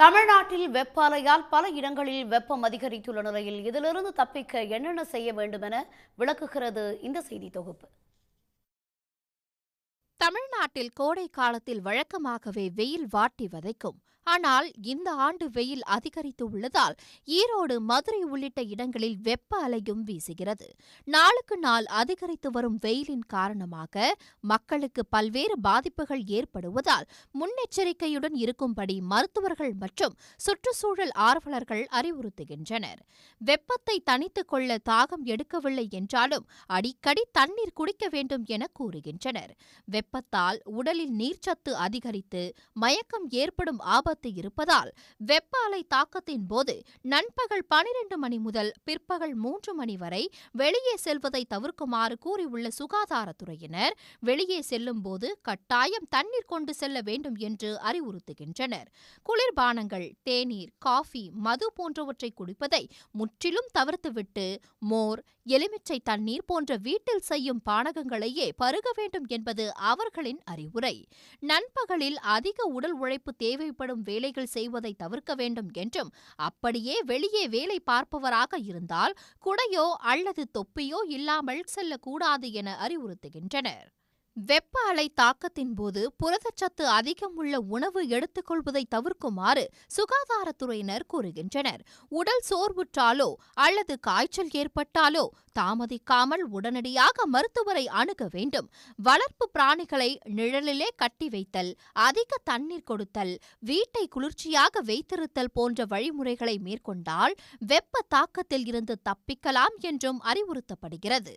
தமிழ்நாட்டில் வெப்ப அலையால் பல இடங்களில் வெப்பம் அதிகரித்துள்ள நிலையில் இதிலிருந்து தப்பிக்க என்னென்ன செய்ய வேண்டும் என விளக்குகிறது இந்த செய்தி தொகுப்பு. தமிழ்நாட்டில் கோடை காலத்தில் வழக்கமாகவே வெயில் வாட்டி வதைக்கும் ஆனால் இந்த ஆண்டு வெயில் அதிகரித்து உள்ளதால் ஈரோடு மதுரை உள்ளிட்ட இடங்களில் வெப்ப அலையும் வீசுகிறது. நாளுக்கு நாள் அதிகரித்து வரும் வெயிலின் காரணமாக மக்களுக்கு பல்வேறு பாதிப்புகள் ஏற்படுவதால் முன்னெச்சரிக்கையுடன் இருக்கும்படி மருத்துவர்கள் மற்றும் சுற்றுச்சூழல் ஆர்வலர்கள் அறிவுறுத்துகின்றனர். வெப்பத்தை தணித்துக் கொள்ள தாகம் எடுக்கவில்லை என்றாலும் அடிக்கடி தண்ணீர் குடிக்க வேண்டும் என கூறுகின்றனர். வெப்பத்தால் உடலில் நீர்ச்சத்து அதிகரித்து மயக்கம் ஏற்படும் ஆபத்து இருப்பதால் வெப்ப அலை தாக்கத்தின் போது நண்பகல் பனிரெண்டு மணி முதல் பிற்பகல் மூன்று மணி வரை வெளியே செல்வதை தவிர்க்குமாறு கூறியுள்ள சுகாதாரத்துறையினர் வெளியே செல்லும் போது கட்டாயம் தண்ணீர் கொண்டு செல்ல வேண்டும் என்று அறிவுறுத்துகின்றனர். குளிர்பானங்கள் தேநீர் காஃபி மது போன்றவற்றை குடிப்பதை முற்றிலும் தவிர்த்துவிட்டு மோர் எலுமிச்சை தண்ணீர் போன்ற வீட்டில் செய்யும் பானகங்களையே பருக வேண்டும் என்பது அவர்களின் அறிவுரை. நண்பகலில் அதிக உடல் உழைப்பு தேவைப்படும் வேலைகள் செய்வதை தவிர்க்க வேண்டும் என்றும் அப்படியே வெளியே வேலை பார்ப்பவராக இருந்தால் குடையோ அல்லது தொப்பியோ இல்லாமல் செல்லக்கூடாது என அறிவுறுத்துகின்றனர். வெப்ப அலை தாக்கத்தின் போது புரதச்சத்து அதிகம் உள்ள உணவு எடுத்துக்கொள்வதை தவிர்க்குமாறு சுகாதாரத்துறையினர் கூறுகின்றனர். உடல் சோர்வுற்றாலோ அல்லது காய்ச்சல் ஏற்பட்டாலோ தாமதிக்காமல் உடனடியாக மருத்துவரை அணுக வேண்டும். வளர்ப்பு பிராணிகளை நிழலிலே கட்டி வைத்தல் அதிக தண்ணீர் கொடுத்தல் வீட்டை குளிர்ச்சியாக வைத்திருத்தல் போன்ற வழிமுறைகளை மேற்கொண்டால் வெப்ப தாக்கத்தில் இருந்து தப்பிக்கலாம் என்றும் அறிவுறுத்தப்படுகிறது.